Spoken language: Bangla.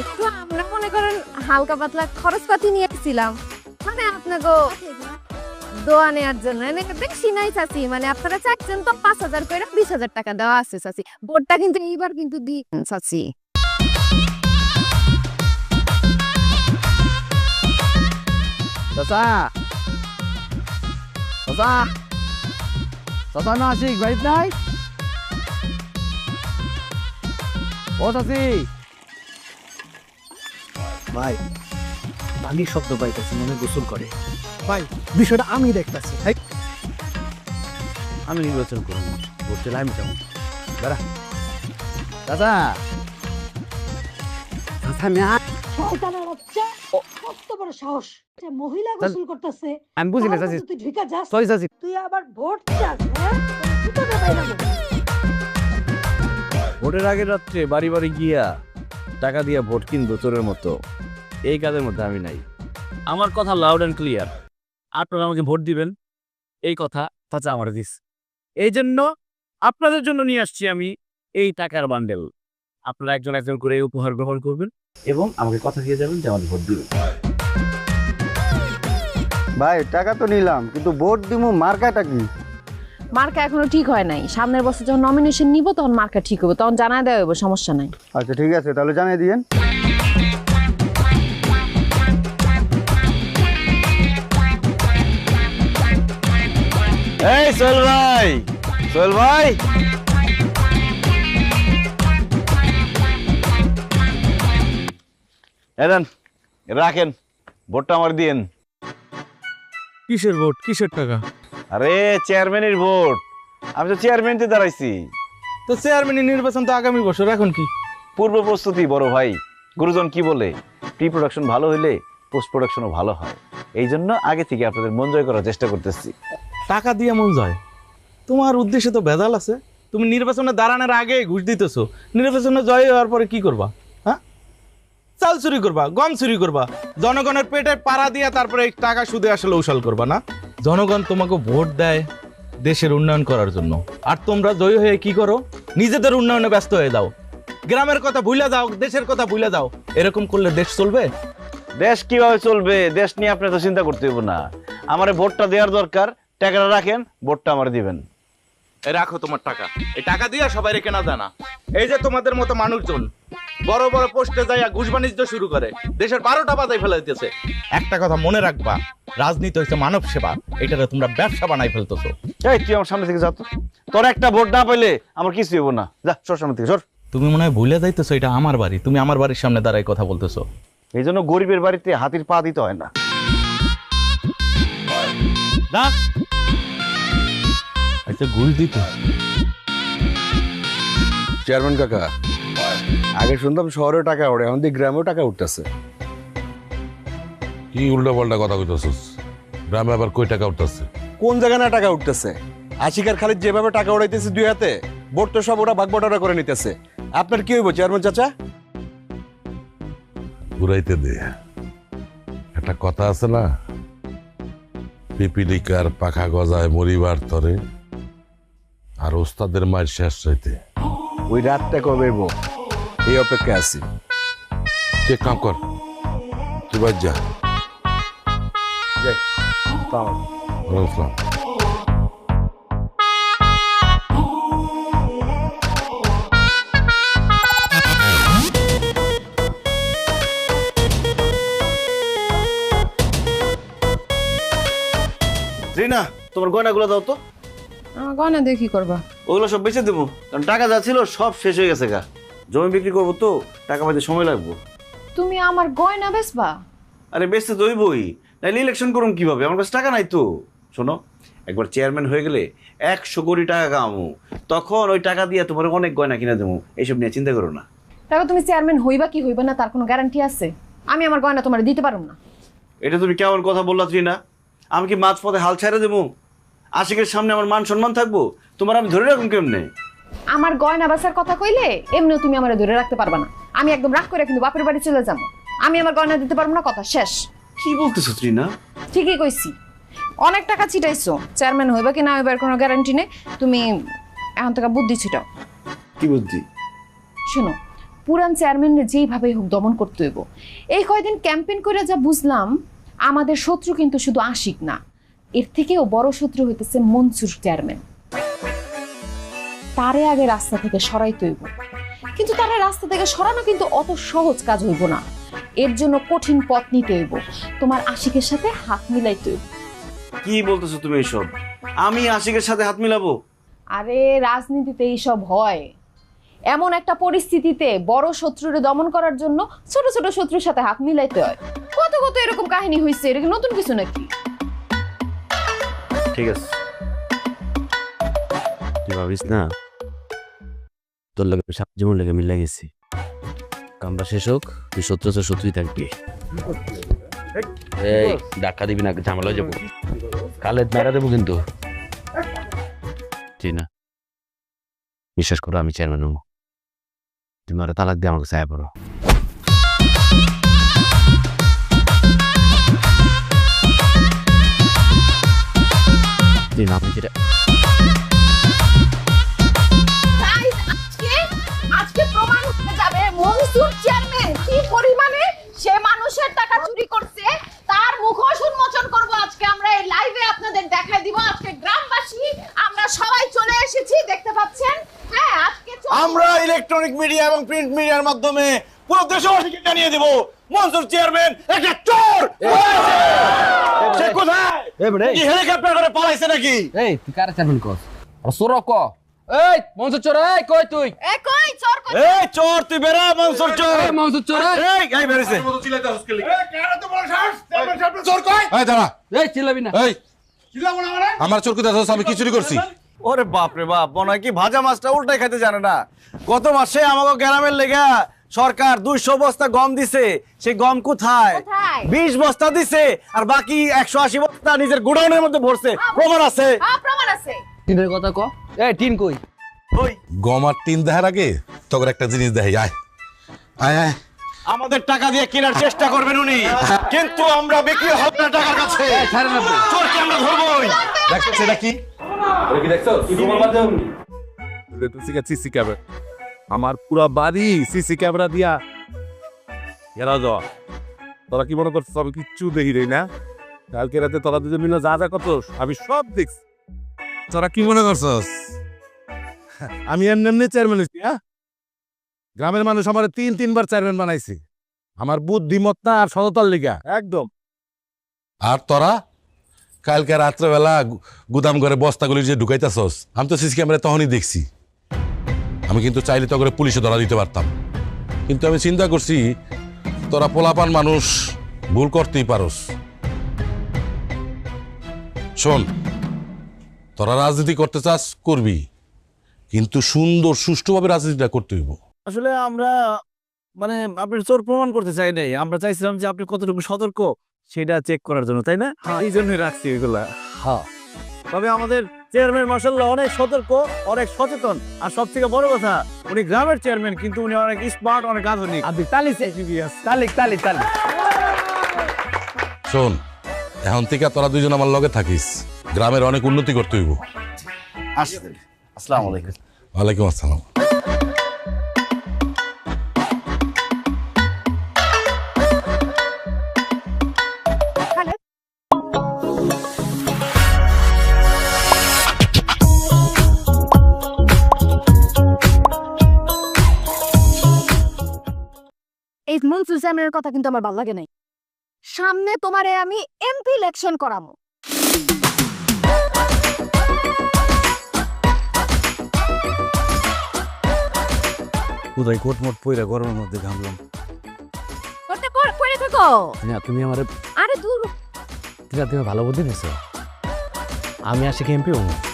একটু আমরা মনে করেন হালকা পাতলা খরচপাতি নিয়েছিলাম মানে আপনাকে দোয়া নেওয়ার জন্য। দেখছি নাই মানে আপনারা চাচ্ছেন তো পাঁচ হাজার করে বিশ হাজার টাকা দেওয়া আছে বোর্ডটা কিন্তু এইবার কিন্তু দি চাচি। না আশিক বাড়িত নাই? ও চাচি। ভাই পানির শব্দ পাইতেছি মনে গোসল করে। ভাই বিষয়টা আমি দেখতেছি। ভাই। আমি নির্বাচন করব বলতে আমি কত বড় সাহস। মহিলা গোসল করতেছে। আমি বুঝি না তুই ঢুকা যাস। তুই আবার ভোট চাস হ্যাঁ? ভোটের আগের রাত্রে বাড়ি বাড়ি গিয়া টাকা দিয়া ভোট কিনবো চোরের মতো। এই কাজের মধ্যে আমি নাই। আমার কথা লাউড অ্যান্ড ক্লিয়ার আপনারা আমাকে ভোট দিবেন। এই কথা চাচা আমার দিস। এই জন্য আপনাদের জন্য নিয়ে আসছি আমি এই টাকার বান্ডেল আপনারা একজন একজন করে উপহার গ্রহণ করবেন এবং আমাকে কথা দিয়ে যাবেন যে আমাকে ভোট দিবেন। ভাই টাকা তো নিলাম কিন্তু ভোট দিমু মার্কাটা কি? মার্কা এখনও ঠিক হয় নাই। সামনের বছর যখন নমিনেশন নিব তখন মার্কা ঠিক হবে তখন জানা দেওয়া হবে সমস্যা নাই। আচ্ছা ঠিক আছে তাহলে জানিয়ে দিয়েন। এই সোহেল ভাই সোহেল ভাই। এদেন রাখেন ভোটটা আমার দিয়েন। কিসের ভোট? কিসের টাকা? আরে চেয়ারম্যানের ভোট। আমি তো চেয়ারম্যানতে দাঁড়াইছি। তো চেয়ারম্যানের নির্বাচন তো আগামী বছর এখন কি? পূর্ব প্রস্তুতি বড় ভাই। গুরুজন কি বলে? প্রি প্রোডাকশন ভালো হইলে পোস্ট প্রোডাকশনও ভালো হয়। এই জন্য আগে থেকে আপনাদের মন জয় করার চেষ্টা করতেছি। টাকা দিয়ে মন যায়। তোমার উদ্দেশ্যে তো ভেজাল আছে। তুমি নির্বাচনে দাঁড়ানোর আগে ঘুষ দিতেছো। নির্বাচনে জয় হওয়ার পরে কি করবা? হ্যাঁ? চাল চুরি করবা, গম চুরি করবা। জনগণের পেটে পাড়া দিয়া তারপরে টাকা সুদে আসলে উশাল করবা না? জনগণ তোমাকে ভোট দেয় দেশের উন্নয়ন করার জন্য। আর তোমরা জয়ী হয়ে কি করো? নিজেদের উন্নয়নে ব্যস্ত হয়ে যাও। গ্রামের কথা ভুলে যাও, দেশের কথা ভুলে যাও। এরকম করলে দেশ চলবে? দেশ কীভাবে চলবে? দেশ নিয়ে আপনি তো চিন্তা করতে হইব না। আমার ভোটটা দেওয়ার দরকার। টাকাটা রাখেন ভোটটা আমার দিবেন। এই রাখো তোমার টাকা। এই টাকা দিয়ে সবাই কেনা যায় না এই যে তোমাদের মতো মানুষজন বড় বড় পোস্টে যাইয়া ঘুষ বাণিজ্য শুরু করে দেশের বারোটা বাজাই ফেলে দিতেছে। একটা কথা মনে রাখবা রাজনীতি হচ্ছে মানব সেবা এটাতে তোমরা ব্যবসা বানাই ফেলতেছো। এই তুই আমার সামনে থেকে যা তো। তোর একটা ভোট না পাইলে আমার কিছু হইব না। যা সর সামনে থেকে সর। তুমি মনে হয় ভুলে যাইতেছো এটা আমার বাড়ি। তুমি আমার বাড়ির সামনে দাঁড়াই কথা বলতেছো। এই জন্য গরিবের বাড়িতে হাতির পা দিতে হয় না। না আচ্ছা ঘুষ দিতে। চেয়ারম্যান কাকা আগে শুনতাম শহরে টাকা ওঠে এখন দেখি গ্রামেও টাকা উঠতেছে। কি উল্টা পাল্টা কথা কইতেছিস? গ্রামে আবার কই টাকা উঠতেছে? কোন জায়গায় না টাকা উঠতেছে? আশিকার খালিদ যেভাবে টাকা উড়াইতেছে দুই হাতে ভোট তো সব ওরা ভাগ বটারা করে নিতেছে। আপনার কি হইব চেয়ারম্যান চাচা? ঘুরাইতে দে। একটা কথা আছে না পিপিলিকার পাখা গজায় মরিবার তরে আর ওস্তাদের মায়ের শেষ রাইতে ওই রাতটা কবে এই অপেক্ষা আছি। কে কাম কর তুই বাদ যা। যাই, সালাম। তোমার গয়নাগুলো দাও তো। আমার গয়না দিয়ে কি করবা? ওগুলো সব বেঁচে দেবো। কারণ টাকা যা ছিল সব শেষ হয়ে গেছে গা। জমি বিক্রি করব তো টাকা পাইতে সময় লাগবো। তুমি আমার গয়না বেচবা? আরে বেচতে তো হইবই। নাইলে ইলেকশন করুন কীভাবে? আমার কাছে টাকা নাই তো। শোনো একবার চেয়ারম্যান হয়ে গেলে একশো কোটি টাকা কামাবো। তখন ওই টাকা দিয়ে তোমার অনেক গয়না কিনে দেবো। এইসব নিয়ে চিন্তা করো না। দেখো তুমি চেয়ারম্যান হইবা কি হইবা না তার কোনো গ্যারান্টি আছে? আমি আমার গয়না তোমার দিতে পারব না। এটা তুমি কেমন কথা বললা তুই না? আমি কি মাঝ পথে হাল ছেড়ে দেবো? আশিকের সামনে আমার মান সম্মান থাকব? তোমার আমি ধরে রাখুন কেমনে? আমার গয়না বেচার কথা কইলে এমনিও তুমি আমার ধরে রাখতে পারবা না। আমি একদম রাগ করে কিন্তু বাপের বাড়ি চলে যাব। আমি আমার গয়না দিতে পারব না কথা শেষ। কি বলতেছো ত্রিনা? ঠিকই কইছি। অনেক টাকা ছিটাইছো। চেয়ারম্যান হইবা কি না হইবার কোনো গ্যারান্টি নেই। তুমি এখন থেকে বুদ্ধি ছিটাও। কি বুদ্ধি? শোনো পুরান চেয়ারম্যানের যেইভাবে হোক দমন করতে হইব। এই কয়দিন ক্যাম্পেইন করে যা বুঝলাম আমাদের শত্রু কিন্তু শুধু আশিক না। এর থেকেও বড় শত্রু হইতেছে মনসুর চেয়ারম্যান। তারে আগে রাস্তা থেকে সরাইতে হইব। কিন্তু তারা রাস্তা থেকে সরানো কিন্তু অত সহজ কাজ হইব না। এর জন্য কঠিন পথ নিতে হইব। তোমার আশিকের সাথে হাত মিলাইতে হইব। কি বলতেছো তুমি এইসব আমি আশিকের সাথে হাত মিলাবো? আরে রাজনীতিতে এইসব হয়। এমন একটা পরিস্থিতিতে বড় শত্রুরে দমন করার জন্য ছোট ছোট শত্রুর সাথে হাত মিলাইতে হয়। কত কত এরকম কাহিনী হয়েছে এটা নতুন কিছু নাকি? ঠিক আছে। তুই ভাবিস না? তোর লাগে যেমন লেগে মিলে গেছি। কামটা শেষ হোক, তুই সত্য সত্যই থাকবি। এই ডাক্কা দিবি না, ঝামেলা যাব। কালে মেরা দেবো কিন্তু। ঠিক না। বিশ্বাস করো, আমি চেয়ারম্যান তুমি আরও তালাক দিয়ে আমাকে চায় পড়ো। দিন আপনি যেটা আজকে আজকে প্রমাণ হতে যাবে মনসুর চেয়ারম্যান কি পরিমাণে সে মানুষের টাকা চুরি করছে তার মুখোশ উন্মোচন করব আজকে আমরা। এই লাইভে আপনাদের দেখাই দিব আজকে গ্রামবাসী। আমরা সবাই চলে এসেছি দেখতে পাচ্ছেন? হ্যাঁ আজকে আমরা ইলেকট্রনিক মিডিয়া এবং প্রিন্ট মিডিয়ার মাধ্যমে পুরো দেশবাসীকে জানিয়ে দেব মনসুর চেয়ারম্যান একটা চোর কোথায় কি হেলিকপ্টার করে পালাইছে নাকি? এই তুই কারে চাবেন কস? আর ক। এই মনসুর চোর এই কই তুই? এ কই চোর কই এই চোর তুই বেরা মনসুর চোর। এই মনসুর চোর এই। এই এই বেরিয়েছে এই দাঁড়া। এই চিল্লাবি না। এই। আমার চোর কোথায়? আমি কি চুরি করছি। ওরে বাপ রে বাপ মনে হয় কি ভাজা মাছটা উল্টাই খাইতে জানে না। গত মাসে আমাকে গ্রামের লেগা সরকার দুইশো বস্তা গম দিছে। সেই গম কোথায়? বিশ বস্তা দিছে আর বাকি একশো আশি বস্তা নিজের গোডাউনের মধ্যে ভরছে। প্রমাণ আছে। হ্যাঁ প্রমাণ টিনের কথা ক। এই টিন কই? ওই গমার টিন দেখার আগে তখন একটা জিনিস দেখাই আয়। আয় আয়। আমাদের টাকা দিয়ে কেনার চেষ্টা করবেন উনি। কিন্তু আমরা বিক্রি হবে না টাকার কাছে। চোরকে আমরা ধরবই। দেখছ সেটা কি সিসি ক্যামেরা আমার পুরা বাড়ি সিসি ক্যামেরা দিয়া। এরা যাওয়া তোরা কি মনে করছিস আমি কিচ্ছু দেখি রে না? কালকে রাতে তোরা দুজন মিলে যা যা করছস আমি সব দেখছি। তোরা কি মনে করছস? আমি এমনি এমনি চেয়ারম্যান হয়েছি হ্যাঁ? গ্রামের মানুষ আমার তিন তিনবার চেয়ারম্যান বানাইছি। আমার বুদ্ধিমত্তা আর সততার লিগা। একদম। আর তোরা? কালকে রাত্রেবেলা গুদাম ঘরে বস্তাগুলি যে ঢুকাইতেছস আমি তো সিসি ক্যামেরা তখনই দেখছি। আমি কিন্তু চাইলে তো করে পুলিশে ধরা দিতে পারতাম। কিন্তু আমি চিন্তা করছি তোরা পোলাপান মানুষ ভুল করতেই পারস। শোন তোরা রাজনীতি করতে চাস করবি। কিন্তু সুন্দর সুষ্ঠুভাবে রাজনীতিটা করতে হইব। আসলে আমরা মানে আপনি চোর প্রমাণ করতে চাই নাই। আমরা চাইছিলাম যে আপনি কতটুকু সতর্ক সেটা চেক করার জন্য তাই না? এই জন্যই রাখছি এগুলা হ্যাঁ। তবে আমাদের চেয়ারম্যান মার্শাল্লাহ অনেক সতর্ক অনেক সচেতন। আর সব থেকে বড় কথা উনি গ্রামের চেয়ারম্যান কিন্তু উনি অনেক স্মার্ট অনেক আধুনিক। আপনি তালি তালি তালি তালি। শোন এখন থেকে তোরা দুইজন আমার লগে থাকিস। গ্রামের অনেক উন্নতি করতে হইব। আসসালামু আলাইকুম। ওয়ালাইকুম আসসালাম। এই মনসুর চেয়ারম্যানের কথা কিন্তু আমার ভালো লাগে নাই। সামনে তোমারে আমি এমপি ইলেকশন করামো কোথায় কোট মোট পইরা গরমের মধ্যে ঘামলাম? করতে কর- করে থাকো। না তুমি আমার আরে দূর। তুমি ভালো বুদ্ধি নিছো আমি আসি এমপি হব।